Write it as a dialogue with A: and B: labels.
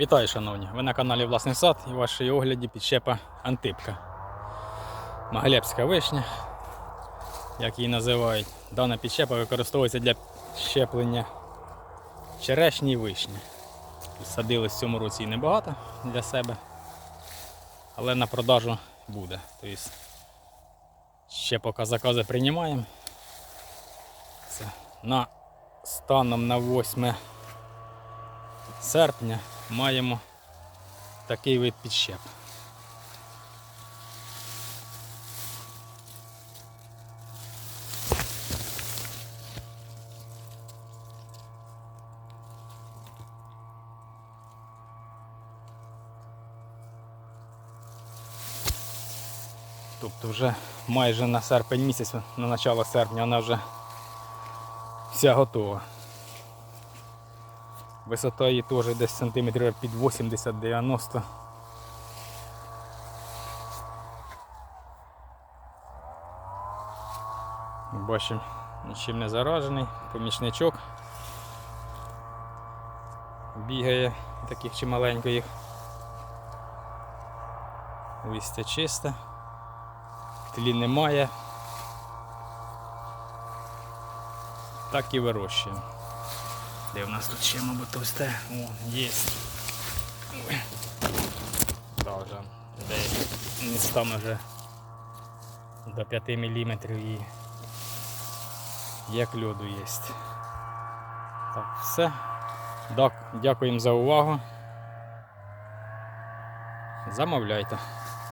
A: Вітаю, шановні! Ви на каналі Власний сад і в вашій огляді підщепа Антипка. Маглебська вишня, як її називають. Дана підщепа використовується для щеплення черешні і вишні. Садили в цьому році і небагато для себе, але на продажу буде. Тобто ще поки закази приймаємо. Це на станом на 8 серпня маємо такий вид підщеп. Тобто вже майже на серпень місяць, на начало серпня вона вже вся готова. Висота її теж десь сантиметрів під 80-90. Бачимо, нічим не заражений, помічничок бігає таких чималенько їх. Листя чисте, тлі немає. Так і вирощуємо. Де в нас тут ще, мабуть, товсте? О, є. Да, вже де містами вже до 5 мм і як льоду є. Так, все. Так, дякуємо за увагу. Замовляйте.